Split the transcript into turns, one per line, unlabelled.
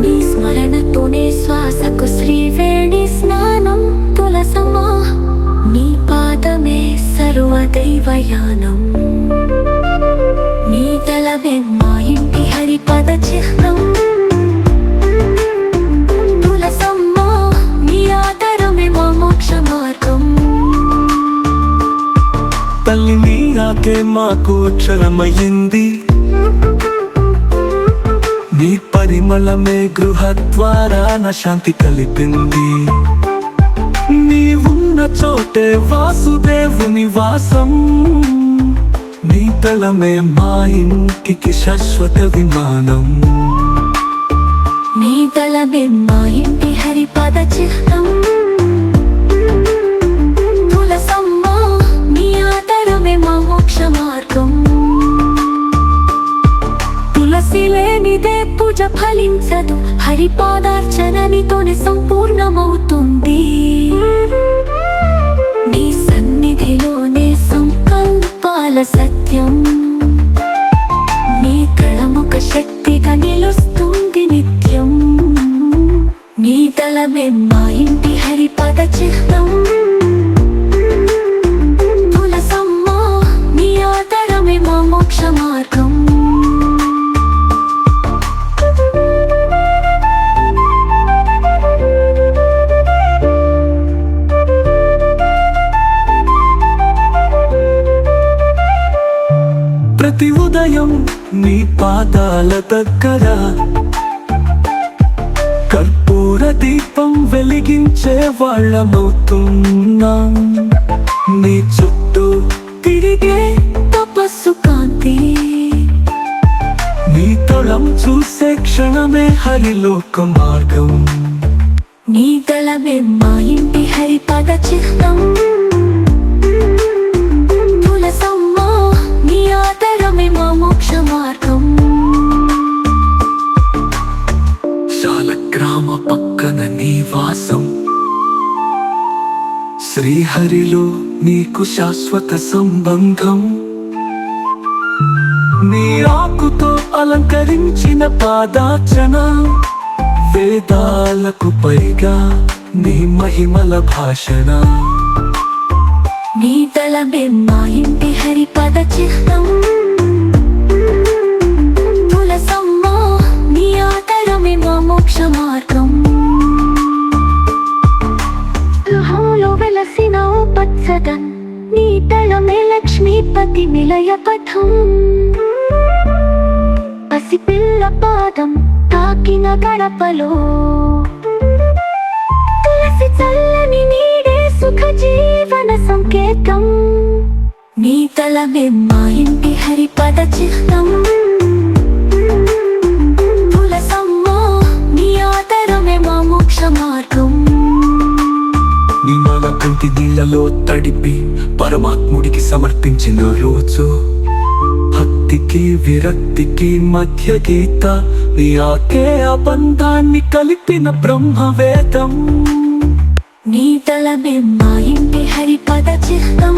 నీ స్మరణతోనే శ్వాసకు శ్రీవేణి స్నానం. తులసమా నీ పాదమే సర్వదైవయానం. నీ తలవే మా ఇంటి హరిపద చిహ్నం. తులసమ్మా నీ ఆదరమే
మాకు అక్షరమయ్యింది నీ పరిమళమే గృహద్వారాన శాంతి కలిపింది. నీవున్న చోటే వాసుదేవుని వాసం నీ తలమే మా ఇంటికి శాశ్వత విమానం.
నీ తలమే మా ఇంటి హరిపద చిహ్నం. పూజ ఫలించదు. హరిపాదార్చననితోనే సంపూర్ణమవుతుంది. నీ సన్నిధిలోనే సంకల్పాల సత్యం. నీ కళముఖ శక్తిగా నిలుస్తుంది నిత్యం. నీ తలమే మా ఇంటి హరిపద చిహ్నం. తులసమ్మా నీ ఆధారమే మా మోక్ష మార్గం.
ప్రతి ఉదయం నీ పాదాల దగ్గర కర్పూర దీపం వెలిగించే వాళ్ళమవుతున్నాం. నీ చుట్టూ
తిరిగే తపస్సు కాంతి.
నీ తొలం చూసే క్షణమే హరిలోక మార్గం.
నీ తలమే మా ఇంటి హరిపద చిహ్నం.
పక్కన నీ వాసం శ్రీహరిలో నీకు శాశ్వత సంబంధం. నీ ఆకుతో అలంకరించిన పాదార్చన వేదాలకు పైగా నీ మహిమల భాషణ.
నీ తల మా ఓ పచ్చదన్ నీ తలమే లక్ష్మీపతి నిలయ పథం. పసిపిల్ల పాదం తాకిన గడపలో. తులసి చల్లని నీడే సుఖ జీవన సంకేతం. నీ తలమే మా ఇంటి హరిపద చిహ్న.
కంటి నీళ్ళలో తడిపి పరమాత్ముడికి సమర్పించిన రోజు. భక్తికి విరక్తికి మధ్య గీత నీ ఆకే బంధాన్ని కలిపిన బ్రహ్మవేదం.
నీ తలమే మా ఇంటి హరిపద చిహ్నం